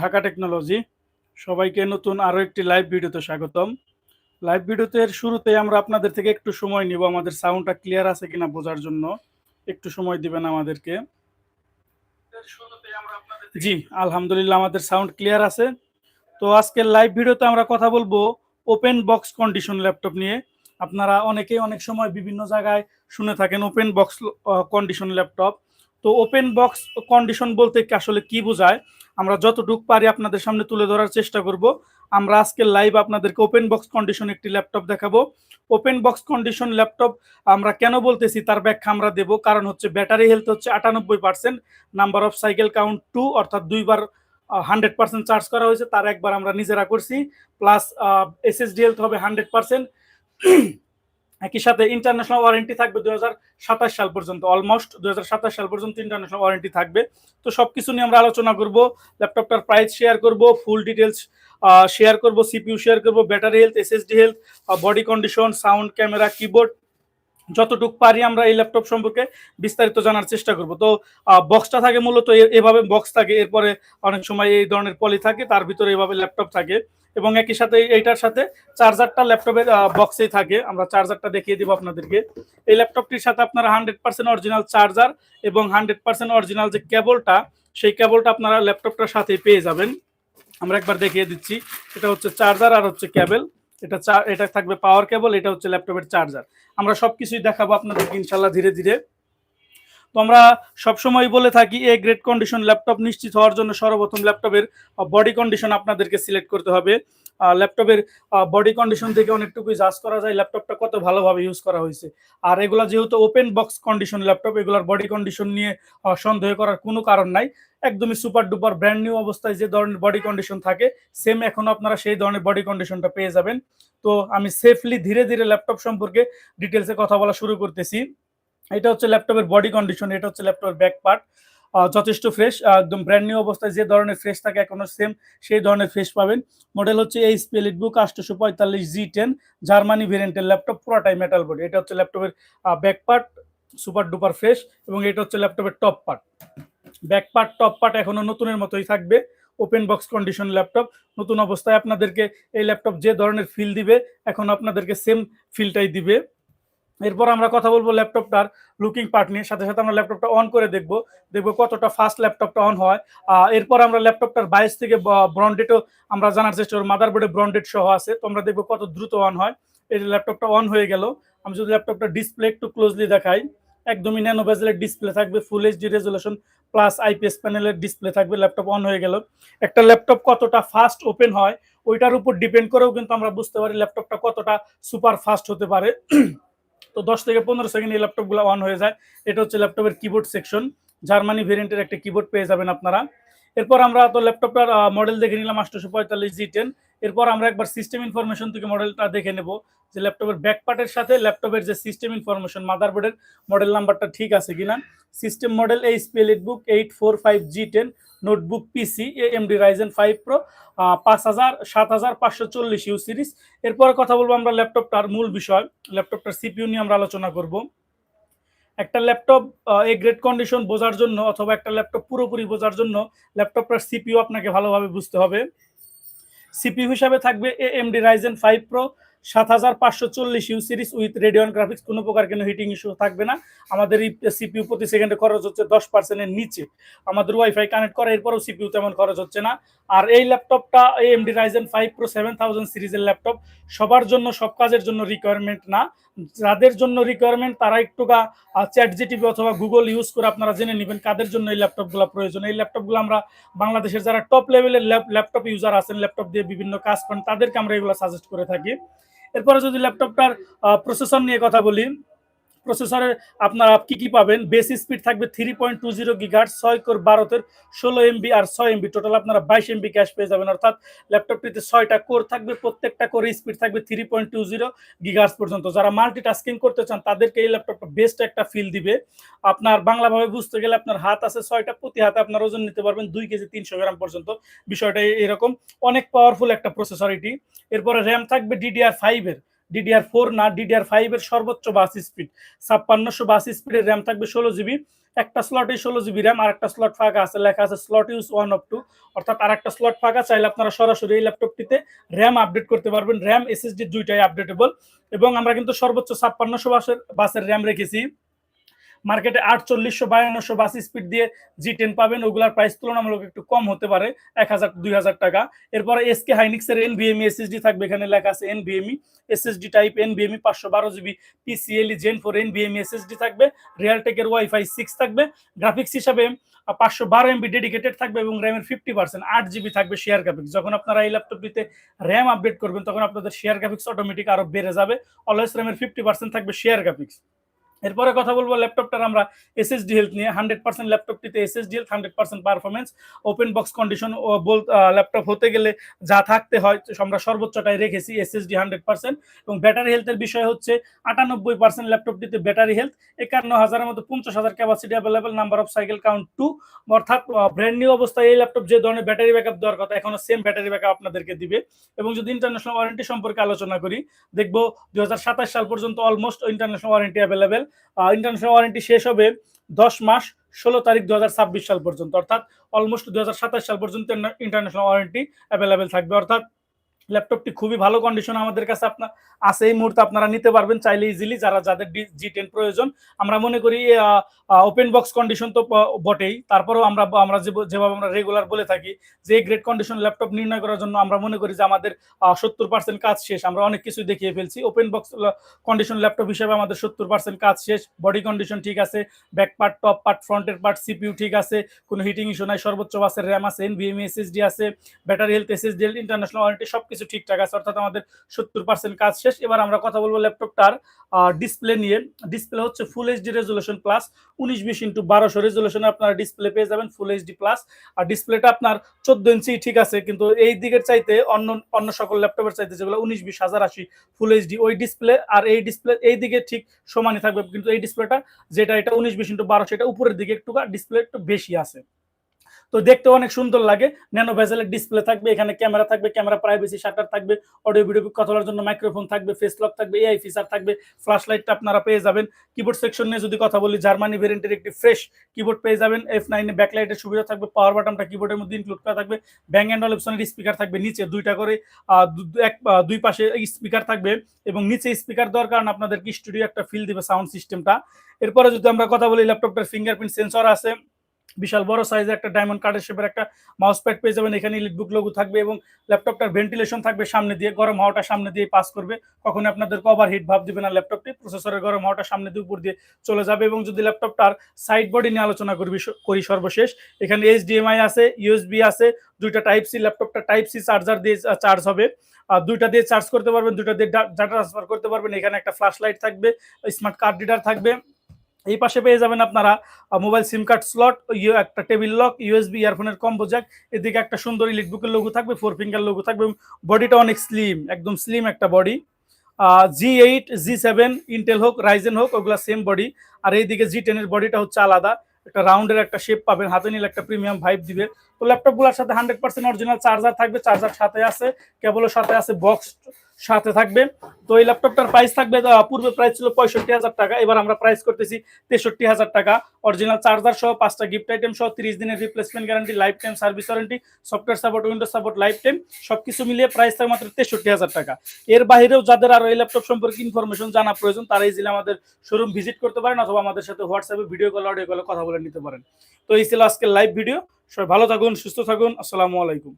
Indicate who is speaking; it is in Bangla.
Speaker 1: ঢাকা টেকনোলজি। সবাইকে নতুন আরও একটি লাইভ ভিডিওতে স্বাগতম। লাইভ ভিডিওতে শুরুতে আমরা আপনাদের থেকে একটু সময় নিব। আমাদের সাউন্ডটা ক্লিয়ার আছে কিনা বোঝার জন্য। একটু সময় দিবেন আমাদেরকে। জি, আলহামদুলিল্লাহ আমাদের সাউন্ড ক্লিয়ার আছে। তো আজকের লাইভ ভিডিওতে আমরা কথা বলব ওপেন বক্স কন্ডিশন ল্যাপটপ নিয়ে। আপনারা অনেকেই অনেক সময় বিভিন্ন জায়গায় শুনে থাকেন ওপেন বক্স কন্ডিশন ল্যাপটপ তো ওপেন বক্স কন্ডিশন বলতে আসলে কি বোঝায়? আমরা যতটুকু পারি আপনাদের সামনে তুলে ধরার চেষ্টা করব। আমরা আজকের লাইভ আপনাদেরকে ওপেন বক্স কন্ডিশন একটি ল্যাপটপ দেখাবো। ওপেন বক্স কন্ডিশন ল্যাপটপ আমরা কেন বলতেছি তার ব্যাখ্যা আমরা দেব। কারণ হচ্ছে ব্যাটারি হেলথ হচ্ছে আটানব্বই percent number of cycle count two অর্থাৎ দুইবার হান্ড্রেড পার্সেন্ট চার্জ করা হয়েছে, তার একবার আমরা নিজেরা করছি প্লাস এসএসডি হেলথ হবে হান্ড্রেড পার্সেন্ট একই সাথে ইন্টারন্যাশনাল ওয়ারেন্টি থাকবে দু হাজার সাতাশ সাল পর্যন্ত অলমোস্ট দু হাজার সাতাশ সাল পর্যন্ত ইন্টারন্যাশনাল ওয়ারেন্টি থাকবে। তো সব কিছু নিয়ে আমরা আলোচনা করব ল্যাপটপটার প্রাইস শেয়ার করব ফুল ডিটেলস শেয়ার করব সিপিইউ শেয়ার করব battery health SSD health body condition sound camera keyboard যতটুক পারি আমরা এই ল্যাপটপ সম্পর্কে বিস্তারিত জানার চেষ্টা করব। তো বক্সটা থাকে মূলত এভাবে বক্স থাকে, এরপরে অনেক সময় এই ধরনের পলি থাকে, তার ভিতরে এভাবে ল্যাপটপ থাকে এবং একই সাথে এইটার সাথে চার্জারটা ল্যাপটপের বক্সেই থাকে। আমরা চার্জারটা দেখিয়ে দিব আপনাদেরকে। এই ল্যাপটপটির সাথে আপনারা হান্ড্রেড পার্সেন্ট অরিজিনাল চার্জার এবং হান্ড্রেড পার্সেন্ট অরিজিনাল যে কেবলটা সেই কেবলটা আপনারা ল্যাপটপটার সাথে পেয়ে যাবেন। আমরা একবার দেখিয়ে দিচ্ছি। এটা হচ্ছে চার্জার আর হচ্ছে কেবল এটা এটা থাকবে পাওয়ার কেবল এটা হচ্ছে ল্যাপটপের চার্জার আমরা সব কিছুই দেখাবো আপনাদেরকে ইনশাল্লাহ ধীরে ধীরে। তো আমরা সবসময় বলে থাকি এ গ্রেড কন্ডিশন ল্যাপটপ নিশ্চিত হওয়ার জন্য সর্বপ্রথম ল্যাপটপের বডি কন্ডিশন আপনাদেরকে সিলেক্ট করতে হবে। ল্যাপটপের বডি কন্ডিশন থেকে অনেকটুকুই জাজ করা যায় ল্যাপটপটা কত ভালোভাবে ইউজ করা হয়েছে। আর এগুলা যেহেতু ওপেন বক্স কন্ডিশন ল্যাপটপ, এগুলার বডি কন্ডিশন নিয়ে সন্দেহ করার কোনো কারণ নাই। একদমই সুপার ডুপার ব্র্যান্ড নিউ অবস্থায় যে ধরনের বডি কন্ডিশন থাকে সেম এখনও আপনারা সেই ধরনের বডি কন্ডিশনটা পেয়ে যাবেন। তো আমি সেফলি ধীরে ধীরে ল্যাপটপ সম্পর্কে ডিটেলসে কথা বলা শুরু করতেছি। এটা হচ্ছে ল্যাপটপের বডি কন্ডিশন এটা হচ্ছে ল্যাপটপের ব্যাক পার্ট যথেষ্ট ফ্রেশ একদম ব্র্যান্ড নিউ অবস্থায় যে ধরনের ফ্রেশ থাকে এখনও সেম সেই ধরনের ফ্রেশ পাবেন। মডেল হচ্ছে এই স্পেলিট বুক আটশোশো পঁয়তাল্লিশ জি টেন জার্মানি ভেরিয়েন্টের ল্যাপটপ পুরাটাই মেটাল বডি এটা হচ্ছে ল্যাপটপের back part super duper fresh এবং এটা হচ্ছে ল্যাপটপের top part back part top part এখনও নতুনের মতোই থাকবে। ওপেন বক্স কন্ডিশন ল্যাপটপ নতুন অবস্থায় আপনাদেরকে এই ল্যাপটপ যে ধরনের ফিল দিবে, এখন আপনাদেরকে সেম ফিলটাই দিবে। এরপর আমরা কথা বলব ল্যাপটপটার লুকিং পার্ট নিয়ে। সাথে সাথে আমরা ল্যাপটপটা অন করে দেখব। দেখব কতটা ফাস্ট ল্যাপটপটা অন হয়। এরপর আমরা ল্যাপটপটার বাইশ থেকে ব্রন্ডেটও আমরা জানার চেষ্টা করব। মাদারবোর্ডে ব্রন্ডেড সহ আছে। তো আমরা দেখব কত দ্রুত অন হয়। এই ল্যাপটপটা অন হয়ে গেল। আমি যদি ল্যাপটপটা ডিসপ্লে একটু ক্লোজলি দেখাই, একদমই ন্যানো বেজেলের ডিসপ্লে থাকবে। Full HD resolution plus IPS প্যানেলের ডিসপ্লে থাকবে। ল্যাপটপ অন হয়ে গেল। একটা ল্যাপটপ কতটা ফাস্ট ওপেন হয়, ওইটার উপর ডিপেন্ড করেও কিন্তু আমরা বুঝতে পারি ল্যাপটপটা কতটা সুপার ফাস্ট হতে পারে। তো দশ থেকে পনেরো সেকেন্ড এই ল্যাপটপগুলো অন হয়ে যায়। এটা হচ্ছে ল্যাপটপের কিবোর্ড সেকশন জার্মানি ভেরিয়েন্টের একটা কিবোর্ড পেয়ে যাবেন আপনারা। এরপর আমরা তো ল্যাপটপটার মডেল দেখে নিলাম আটশোশো পঁয়তাল্লিশ জি টেন এরপর আমরা একবার সিস্টেম ইনফরমেশন থেকে মডেলটা দেখে নেব যে ল্যাপটপের ব্যাক পার্টের সাথে ল্যাপটপের যে সিস্টেম ইনফরমেশন মাদারবোর্ডের মডেল নাম্বারটা ঠিক আছে কিনা। সিস্টেম মডেল এই EliteBook eight four five G ten notebook PC AMD Ryzen five pro পাঁচ হাজার, সাত হাজার, পাঁচশো চল্লিশ ইউ সিরিজ এরপর কথা বলব আমরা ল্যাপটপটার মূল বিষয় ল্যাপটপটার সিপিউ নিয়ে আমরা আলোচনা করব। একটা ল্যাপটপ এই গ্রেড কন্ডিশন বোঝার জন্য অথবা একটা ল্যাপটপ পুরোপুরি বোঝার জন্য ল্যাপটপটার সিপিও আপনাকে ভালোভাবে বুঝতে হবে। সিপিউ হিসাবে থাকবে AMD Ryzen five pro সাত হাজার পাঁচশো চল্লিশ U series with Radeon graphics কোনো প্রকার কোনো হিটিং ইস্যু থাকবে না। আমাদের এই সিপিউ প্রতি সেকেন্ডে খরচ হচ্ছে দশ পার্সেন্টের নিচে। আমাদের ওয়াইফাই কানেক্ট করা, এরপরও সিপিউ তেমন খরচ হচ্ছে না। আর এই ল্যাপটপটা এই AMD Ryzen five pro seven thousand সিরিজের ল্যাপটপ সবার জন্য, সব কাজের জন্য রিকোয়ারমেন্ট না। যাদের জন্য রিকোয়ারমেন্ট তারা একটু চ্যাট জিটিভি অথবা গুগল ইউজ করে আপনারা জেনে নেবেন কাদের জন্য এই ল্যাপটপগুলো প্রয়োজন। এই ল্যাপটপগুলো আমরা বাংলাদেশের যারা টপ লেভেলের ল্যাপটপ ইউজার আছেন ল্যাপটপ দিয়ে বিভিন্ন কাজ করেন, তাদেরকে আমরা এগুলো সাজেস্ট করে থাকি। এরপরে যদি ল্যাপটপটার প্রসেসর নিয়ে কথা বলি প্রসেসরের আপনারা কি কি পাবেন? বেস স্পিড থাকবে থ্রি পয়েন্ট টু জিরো গিগার ছয় কোর বারোতের ষোলো এমবি আর ছয় এমবি টোটাল আপনারা বাইশ এমবি ক্যাশ পেয়ে যাবেন। অর্থাৎ ল্যাপটপটিতে ছয়টা কোর থাকবে, প্রত্যেকটা কোরে স্পিড থাকবে থ্রি পয়েন্ট টু জিরো গিগার্স পর্যন্ত। যারা মাল্টি টাস্কিং করতে চান, তাদেরকে এই ল্যাপটপটা বেস্ট একটা ফিল দিবে। আপনার বাংলাভাবে বুঝতে গেলে আপনার হাত আছে ছয়টা, প্রতি হাতে আপনার ওজন নিতে পারবেন দুই কেজি তিনশো গ্রাম পর্যন্ত। বিষয়টা এরকম। অনেক পাওয়ারফুল একটা প্রসেসর এটি। এরপরে র্যাম থাকবে ডিডিআর ফাইভের ডিডিআর ফোর না ডিডিআর ফাইভের সর্বোচ্চ বাস স্পিড ছাপ্পান্নশো বাস স্পিডের র্যাম থাকবে ষোলো জিবি একটা স্লটে ষোলো জিবি র্যাম আর একটা স্লট ফাঁকা আছে, লেখা আছে slot use one of two অর্থাৎ আর একটা স্লট ফাঁকা চাইলে আপনারা সরাসরি এই ল্যাপটপটিতে র্যাম আপডেট করতে পারবেন। র্যাম এসএসডি দুইটাই আপডেটেবল এবং আমরা কিন্তু সর্বোচ্চ ছাপ্পান্নশো বাসের বাসের র্যাম রেখেছি। মার্কেটে আটচল্লিশশো, বায়ান্নশো বাস স্পিড দিয়ে জি টেন পাবেন। ওগুলার প্রাইস তুলনামূলক একটু কম হতে পারে, এক হাজার, দুই হাজার টাকা। এরপরে এসকে হাইনিক্সের এন ভিএমই এসএসডি থাকবে, এখানে লেখা আছে NVMe SSD type NVMe পাঁচশো বারো GB PCIe gen four NVMe SSD থাকবে। রিয়ালটেকের ওয়াইফাই সিক্স থাকবে। গ্রাফিক্স হিসাবে পাঁচশো বারো এমবি ডেডিকেটেড থাকবে এবং র্যামের ফিফটি পার্সেন্ট আট জিবি থাকবে শেয়ার গ্রাফিক্স যখন আপনারা এই ল্যাপটপটিতে র্যাম আপডেট করবেন, তখন আপনাদের শেয়ার গ্রাফিক্স অটোমেটিক আরও বেড়ে যাবে। অলওয়েজ র্যামের ফিফটি পার্সেন্ট থাকবে শেয়ার গ্রাফিক্স এরপরে কথা বলব ল্যাপটপটার আমরা এসএসডি হেলথ নিয়ে। Hundred percent ল্যাপটপটিতে SSD health hundred percent performance open box condition ও বল ল্যাপটপ হতে গেলে যা থাকতে হয় আমরা সর্বোচ্চটাই রেখেছি এসএসডি হান্ড্রেড পার্সেন্ট এবং ব্যাটারি হেলথের বিষয় হচ্ছে আটানব্বই পার্সেন্ট ল্যাপটপটিতে ব্যাটারি হেলথ একান্ন হাজারের মতো পঞ্চাশ হাজার capacity available number of cycle count two অর্থাৎ ব্র্যান্ড নিউ অবস্থায় এই ল্যাপটপ যে ধরনের ব্যাটারি ব্যাকআপ দেওয়ার কথা, এখনও সেম ব্যাটারি ব্যাকআপ আপনাদেরকে দিবে। এবং যদি ইন্টারন্যাশনাল ওয়ারেন্টি সম্পর্কে আলোচনা করি, দেখব দুই হাজার সাতাশ সাল পর্যন্ত almost international warranty available international warranty শেষ হবে দশ মাস ষোলো তারিখ দুহাজার ছাব্বিশ সাল পর্যন্ত। অর্থাৎ অলমোস্ট দুহাজার সাতাশ সাল পর্যন্ত ইন্টারন্যাশনাল ওয়ারেন্টি অ্যাভেলেবেল থাকবে। অর্থাৎ ল্যাপটপটি খুবই ভালো কন্ডিশন আমাদের কাছে আপনার আছে, এই মুহূর্তে আপনারা নিতে পারবেন চাইলে ইজিলি যারা যাদের জি টেন প্রয়োজন। আমরা মনে করি ওপেন বক্স কন্ডিশন তো বটেই। তারপরেও আমরা আমরা যেভাবে আমরা রেগুলার বলে থাকি, যে গ্রেড কন্ডিশন ল্যাপটপ নির্ণয় করার জন্য আমরা মনে করি যে আমাদের সত্তর পার্সেন্ট কাজ শেষ। আমরা অনেক কিছু দেখিয়ে ফেলছি। ওপেন বক্স কন্ডিশন ল্যাপটপ হিসেবে আমাদের সত্তর পার্সেন্ট কাজ শেষ। বডি কন্ডিশন ঠিক আছে। ব্যাক পার্ট টপ পার্ট ফ্রন্টের পার্ট সিপিউ ঠিক আছে। কোনো হিটিং ইস্যু নাই। সর্বোচ্চ বাসের র্যাম আছে এনভিএমই এসএসডি আছে। Battery health SSD international warranty সব কিছু ঠিকঠাক আছে, অর্থাৎ আমাদের সত্তর পার্সেন্ট কাজ শেষ। এবার আমরা কথা বলব ল্যাপটপটার ডিসপ্লে নিয়ে। ডিসপ্লে হচ্ছে ফুল এইচডি রেজুলেশন প্লাস উনিশ বিশ ইন্টু বারোশো রেজুলেশনে আপনারা ডিসপ্লে পেয়ে যাবেন ফুল এইচডি প্লাস আর ডিসপ্লেটা আপনার চোদ্দ ইঞ্চি ঠিক আছে, কিন্তু এই দিকের চাইতে অন্য অন্য সকল ল্যাপটপের চাইতে যেগুলো উনিশ বিশ, হাজার আশি ফুল এইচডি ওই ডিসপ্লে আর এই ডিসপ্লে এই দিকে ঠিক সমানই থাকবে। কিন্তু এই ডিসপ্লেটা যেটা, এটা উনিশ বিশ ইন্টু বারোশো, এটা উপরের দিকে একটু ডিসপ্লে একটু বেশি আছে। তো দেখতে অনেক সুন্দর লাগে। ন্যানো ভেজেলের ডিসপ্লে থাকবে, এখানে ক্যামেরা থাকবে ক্যামেরা প্রাইভেসি শাটার থাকবে অডিও ভিডিও কথা বলার জন্য মাইক্রোফোন থাকবে ফেস লক থাকবে এআই ফিচার থাকবে ফ্ল্যাশ লাইটটা আপনারা পেয়ে যাবেন। কিবোর্ড সেকশন নিয়ে যদি কথা বলি জার্মানি ভেরিয়েন্টের একটি ফ্রেশ কিবোর্ড পেয়ে যাবেন। এফ নাইনে ব্যাকলাইটের সুবিধা থাকবে পাওয়ার বাটনটা কিবোর্ডের মধ্যে ইনক্লুড করা থাকবে। ব্যাং অ্যান্ড অপশনের স্পিকার থাকবে, নিচে দুইটা করে এক দুই পাশে স্পিকার থাকবে এবং নিচে স্পিকার দেওয়ার কারণে আপনাদের কি স্টুডিও একটা ফিল দিবে সাউন্ড সিস্টেমটা এরপরে যদি আমরা কথা বলি ল্যাপটপটার ফিঙ্গারপ্রিন্ট সেন্সর আছে। বিশাল বড় সাইজের একটা ডায়মন্ড কার্ডের শেপের একটা মাউস প্যাড পেয়ে যাবেন। এখানে ইলেকট্রিক লোগো থাকবে এবং ল্যাপটপটার ভেন্টিলেশন থাকবে সামনে দিয়ে, গরম হাওয়াটা সামনে দিয়ে পাস করবে। কখনো আপনাদেরকে ওভার হিট ভাব দিবে না ল্যাপটপটি প্রসেসরের গরম হাওয়াটা সামনে দিয়ে, উপর দিয়ে চলে যাবে এবং যদি ল্যাপটপটার সাইড বডি নিয়ে আলোচনা করবি করি সর্বশেষ, এখানে এইচডিএমআই আছে ইউএসবি আছে, দুইটা টাইপ সি ল্যাপটপটা টাইপ সি চার্জার দিয়ে চার্জ হবে। আর দুইটা দিয়ে চার্জ করতে পারবেন, দুইটা দিয়ে ডাটা ট্রান্সফার করতে পারবেন। এখানে একটা ফ্ল্যাশ লাইট থাকবে স্মার্ট কার্ড রিডার থাকবে। এই পাশে পেয়ে যাবেন আপনারা মোবাইল সিম কার্ড স্লট একটা টেবিল লক ইউএসবি ইয়ারফোনের কম্বো জ্যাক এদিকে একটা সুন্দর ইলেকট্রিকের লোগো থাকবে ফোর ফিঙ্গার লোগো থাকবে বডিটা অনেক স্লিম একদম স্লিম একটা body G eight G seven Intel হোক রাইজেন হোক, ওগুলা সেম বডি আর এইদিকে জি টেনের বডিটা হচ্ছে আলাদা। একটা রাউন্ডের একটা শেপ পাবেন, হাতে নিলে একটা প্রিমিয়াম ভাইব দিবে। তো ল্যাপটপগুলোর সাথে হান্ড্রেড পার্সেন্ট অরিজিনাল চার্জার থাকবে চার্জার সাথে আছে কেবলের সাথে আছে বক্স সাথে থাকবে তো এই ল্যাপটপটার প্রাইস থাকবে পূর্বে প্রাইস ছিল পঁয়ষট্টি হাজার টাকা, এবার আমরা প্রাইস করতেছি তেষট্টি হাজার টাকা। অরিজিনাল চার্জার সহ পাঁচটা গিফট আইটেম সহ তিরিশ দিনের replacement guarantee lifetime service warranty software support Windows support lifetime সব কিছু মিলিয়ে প্রাইস থাকবে মাত্র তেষট্টি হাজার টাকা। এর বাইরেও যাদের আরও এই ল্যাপটপ সম্পর্কে ইনফরমেশন জানা প্রয়োজন, তারা এই ইজিলি আমাদের শোরুম ভিজিট করতে পারেন অথবা আমাদের সাথে হোয়াটসঅ্যাপে ভিডিও কল অডিও কলে কথা বলে নিতে পারেন। তো এই ছিল আজকের লাইভ ভিডিও সবাই ভালো থাকুন, সুস্থ থাকুন। আসসালামু আলাইকুম।